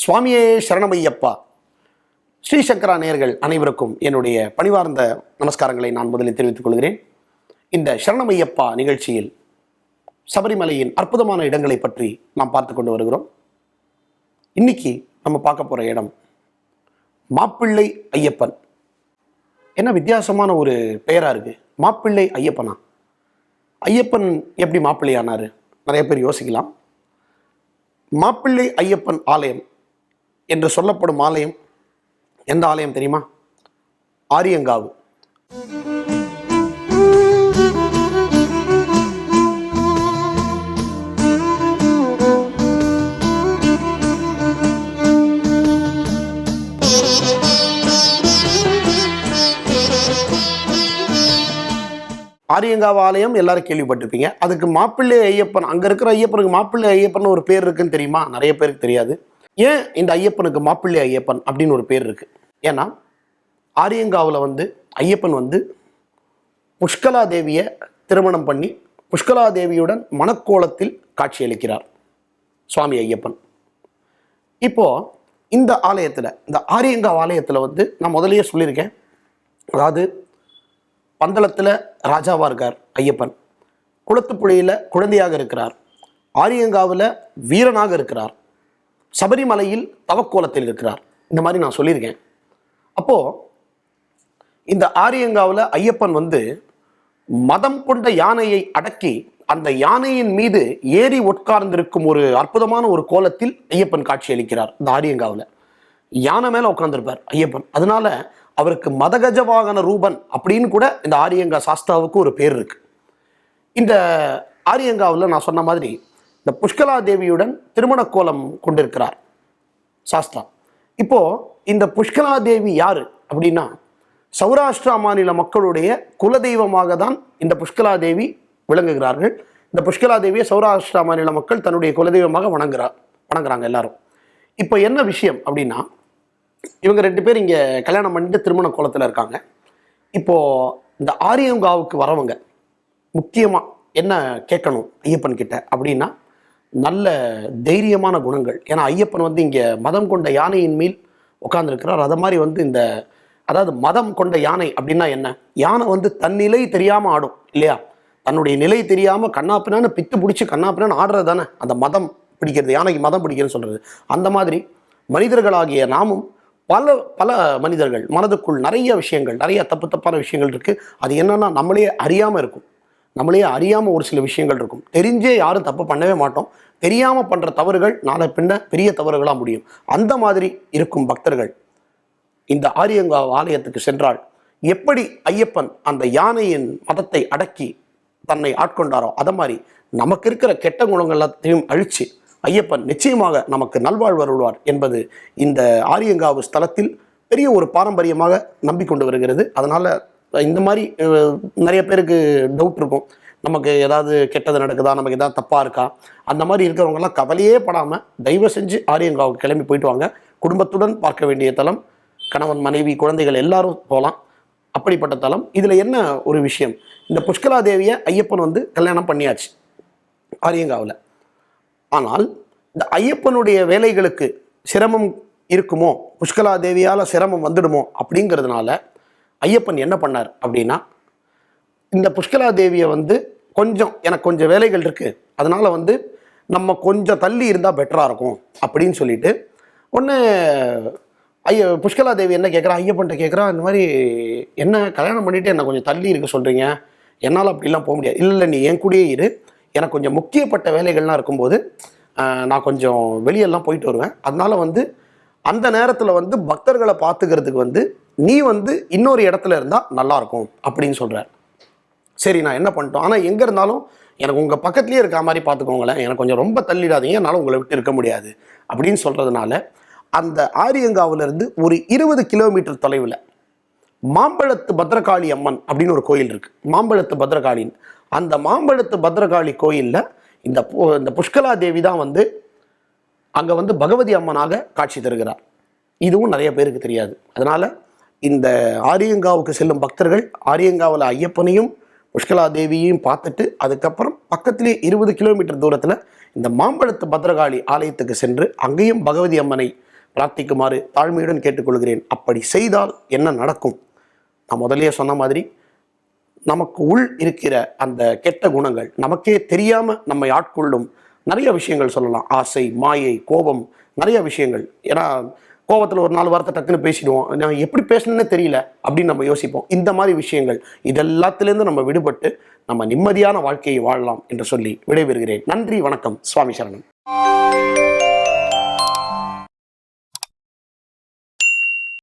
சுவாமியே சரணமையப்பா. ஸ்ரீ சங்கரா அனைவருக்கும் என்னுடைய பணிவார்ந்த நமஸ்காரங்களை நான் முதலில் தெரிவித்துக் கொள்கிறேன். இந்த சரணமையப்பா நிகழ்ச்சியில் சபரிமலையின் அற்புதமான இடங்களை பற்றி நாம் பார்த்து கொண்டு வருகிறோம். இன்னைக்கு நம்ம பார்க்க போகிற இடம் மாப்பிள்ளை ஐயப்பன். என்ன வித்தியாசமான ஒரு பெயராக இருக்குது மாப்பிள்ளை ஐயப்பனா? ஐயப்பன் எப்படி மாப்பிள்ளை ஆனார் நிறைய பேர் யோசிக்கலாம். மாப்பிள்ளை ஐயப்பன் ஆலயம் என்று சொல்லப்படும் ஆலயம் எந்த ஆலயம் தெரியுமா? ஆரியங்காவு. ஆரியங்காவ ஆலயம் எல்லாரும் கேள்விப்பட்டிருப்பீங்க. அதுக்கு மாப்பிள்ளை ஐயப்பன் அங்க இருக்கிற ஐயப்பனுக்கு மாப்பிள்ளை ஐயப்பன் ஒரு பேர் இருக்குன்னு தெரியுமா? நிறைய பேருக்கு தெரியாது. ஏன் இந்த ஐயப்பனுக்கு மாப்பிள்ளை ஐயப்பன் அப்படின்னு ஒரு பேர் இருக்கு? ஏன்னா ஆரியங்காவில் வந்து ஐயப்பன் வந்து புஷ்கலா தேவியை திருமணம் பண்ணி புஷ்கலா தேவியுடன் மணக்கோலத்தில் காட்சியளிக்கிறார் சுவாமி ஐயப்பன். இப்போ இந்த ஆலயத்தில் இந்த ஆரியங்காவ் ஆலயத்தில் வந்து நான் முதல்லயே சொல்லியிருக்கேன். அதாவது பந்தளத்தில் ராஜாவாக இருக்கார் ஐயப்பன். குளத்துப்புழையில் குழந்தையாக இருக்கிறார். ஆரியங்காவில் வீரனாக இருக்கிறார். சபரிமலையில் தவக்கோலத்தில் இருக்கிறார். இந்த மாதிரி நான் சொல்லியிருக்கேன். அப்போது இந்த ஆரியங்காவில் ஐயப்பன் வந்து மதம் கொண்ட யானையை அடக்கி அந்த யானையின் மீது ஏறி உட்கார்ந்திருக்கும் ஒரு அற்புதமான ஒரு கோலத்தில் ஐயப்பன் காட்சி அளிக்கிறார் இந்த ஆரியங்காவில். யானை மேலே உட்காந்துருப்பார் ஐயப்பன். அதனால அவருக்கு மதகஜ வாகன ரூபன் அப்படின்னு கூட இந்த ஆரியங்கா சாஸ்தாவுக்கு ஒரு பேர் இருக்கு. இந்த ஆரியங்காவில் நான் சொன்ன மாதிரி இந்த புஷ்கலா தேவியுடன் திருமண கோலம் கொண்டிருக்கிறார். சாஸ்தா இப்போ இந்த புஷ்கலா தேவி யாரு அப்படின்னா சௌராஷ்டிரா மாநில மக்களுடைய குலதெய்வமாக தான் இந்த புஷ்கலா தேவி விளங்குகிறார்கள். இந்த புஷ்கலா தேவியை சௌராஷ்டிரா மாநில மக்கள் தன்னுடைய குலதெய்வமாக வணங்குறா வணங்குறாங்க எல்லாரும். இப்போ என்ன விஷயம் அப்படின்னா இவங்க ரெண்டு பேர் இங்கே கல்யாணம் பண்ணிட்டு திருமண கோலத்தில் இருக்காங்க. இப்போது இந்த ஆரியங்காவுக்கு வரவங்க முக்கியமாக என்ன கேட்கணும் ஐயப்பன் கிட்ட அப்படின்னா நல்ல தைரியமான குணங்கள். ஏன்னா ஐயப்பன் வந்து இங்கே மதம் கொண்ட யானையின் மேல் உட்காந்துருக்கிறார் அதை மாதிரி வந்து இந்த அதாவது மதம் கொண்ட யானை அப்படின்னா என்ன? யானை வந்து தன் நிலை தெரியாமல் ஆடும் இல்லையா? தன்னுடைய நிலை தெரியாமல் கண்ணாப்பினான்னு பித்து பிடிச்சி கண்ணாப்பினான்னு ஆடுறது தானே? அந்த மதம் பிடிக்கிறது யானைக்கு மதம் பிடிக்கிறதுன்னு சொல்கிறது அந்த மாதிரி மனிதர்களாகிய நாமும் பல பல மனிதர்கள் மனதுக்குள் நிறைய விஷயங்கள் நிறைய தப்பு தப்பான விஷயங்கள் இருக்குது அது என்னென்னா நம்மளே அறியாமல் இருக்கும். நம்மளே அறியாமல் ஒரு சில விஷயங்கள் இருக்கும். தெரிஞ்சே யாரும் தப்பு பண்ணவே மாட்டோம். தெரியாமல் பண்ணுற தவறுகள் நாளை பின்ன பெரிய தவறுகளாக முடியும். அந்த மாதிரி இருக்கும் பக்தர்கள். இந்த ஆரியங்கா ஆலயத்துக்கு சென்றால் எப்படி ஐயப்பன் அந்த யானையின் மதத்தை அடக்கி தன்னை ஆட்கொண்டாரோ அதை மாதிரி நமக்கு இருக்கிற கெட்ட குணங்கள் எல்லாத்தையும் ஐயப்பன் நிச்சயமாக நமக்கு நல்வாழ்வு அருள்வார் என்பது இந்த ஆரியங்காவு ஸ்தலத்தில் பெரிய ஒரு பாரம்பரியமாக நம்பிக்கொண்டு வருகிறது. அதனால் இந்த மாதிரி நிறைய பேருக்கு டவுட் இருக்கும். நமக்கு ஏதாவது கெட்டது நடக்குதா? நமக்கு ஏதாவது தப்பாக இருக்கா? அந்த மாதிரி இருக்கிறவங்கலாம் கவலையே படாமல் தயவு செஞ்சு ஆரியங்காவுக்கு கிளம்பி போயிட்டு வாங்க. குடும்பத்துடன் பார்க்க வேண்டிய தலம் கணவன் மனைவி குழந்தைகள் எல்லாரும் போகலாம். அப்படிப்பட்ட தலம். இதில் என்ன ஒரு விஷயம்? இந்த புஷ்கலா தேவியை ஐயப்பன் வந்து கல்யாணம் பண்ணியாச்சு ஆரியங்காவில். ஆனால் இந்த ஐயப்பனுடைய வேலைகளுக்கு சிரமம் இருக்குமோ? புஷ்கலா தேவியால் சிரமம் வந்துடுமோ? அப்படிங்கிறதுனால ஐயப்பன் என்ன பண்ணார் அப்படின்னா இந்த புஷ்கலா தேவியை வந்து கொஞ்சம் எனக்கு கொஞ்சம் வேலைகள் இருக்குது அதனால் வந்து நம்ம கொஞ்சம் தள்ளி இருந்தால் பெட்டராக இருக்கும் அப்படின்னு சொல்லிட்டு ஒன்று ஐய புஷ்கலா தேவி என்ன கேட்குறா ஐயப்பன்ட்ட கேட்குறா இந்த மாதிரி என்ன கல்யாணம் பண்ணிவிட்டு என்னை கொஞ்சம் தள்ளி இருக்க சொல்கிறீங்க என்னால் அப்படிலாம் போக முடியாது. இல்லை நீ என் கூடயே இரு. எனக்கு கொஞ்சம் முக்கியப்பட்ட வேலைகள்லாம் இருக்கும்போது நான் கொஞ்சம் வெளியெல்லாம் போயிட்டு வருவேன். அதனால் வந்து அந்த நேரத்தில் வந்து பக்தர்களை பார்த்துக்கிறதுக்கு வந்து நீ வந்து இன்னொரு இடத்துல இருந்தால் நல்லாயிருக்கும் அப்படின்னு சொல்கிறார் சரி நான் என்ன பண்ணிட்டோம்? ஆனால் எங்கே இருந்தாலும் எனக்கு உங்கள் பக்கத்துலேயே இருக்க மாதிரி பார்த்துக்கோங்களேன். எனக்கு கொஞ்சம் ரொம்ப தள்ளிடாதீங்க. என்னால் உங்களை விட்டு இருக்க முடியாது அப்படின்னு சொல்கிறதுனால அந்த ஆரியங்காவிலிருந்து ஒரு இருபது கிலோமீட்டர் தொலைவில் மாம்பழத்து பத்ரகாளி அம்மன் அப்படின்னு ஒரு கோயில் இருக்குது மாம்பழத்து பத்ரகாளின்னு. அந்த மாம்பழத்து பத்ரகாளி கோயிலில் இந்த பு- இந்த புஷ்கலா தேவி தான் வந்து அங்கே வந்து பகவதி அம்மனாக காட்சி தருகிறார். இதுவும் நிறைய பேருக்கு தெரியாது. அதனால் இந்த ஆரியங்காவுக்கு செல்லும் பக்தர்கள் ஆரியங்காவில் ஐயப்பனையும் புஷ்கலா தேவியையும் பார்த்துட்டு அதுக்கப்புறம் பக்கத்திலே இருபது கிலோமீட்டர் தூரத்தில் இந்த மாம்பழத்து பத்ரகாளி ஆலயத்துக்கு சென்று அங்கேயும் பகவதி அம்மனை பிரார்த்திக்குமாறு தாழ்மையுடன் கேட்டுக்கொள்கிறேன். அப்படி செய்தால் என்ன நடக்கும்? நான் முதலே சொன்ன மாதிரி நமக்கு உள் இருக்கிற அந்த கெட்ட குணங்கள் நமக்கே தெரியாமல் நம்மை ஆட்கொள்ளும். நிறைய விஷயங்கள் சொல்லலாம். ஆசை மாயை கோபம் நிறைய விஷயங்கள். ஏன்னா கோபத்தில் ஒரு நாலு வார்த்தை டக்குன்னு பேசிடுவோம். நான் எப்படி பேசணும்னே தெரியல அப்படின்னு நம்ம யோசிப்போம். இந்த மாதிரி விஷயங்கள் இதெல்லாத்துலேருந்து நம்ம விடுபட்டு நம்ம நிம்மதியான வாழ்க்கையை வாழலாம் என்று சொல்லி விடைபெறுகிறேன். நன்றி வணக்கம். சுவாமி சரணம்.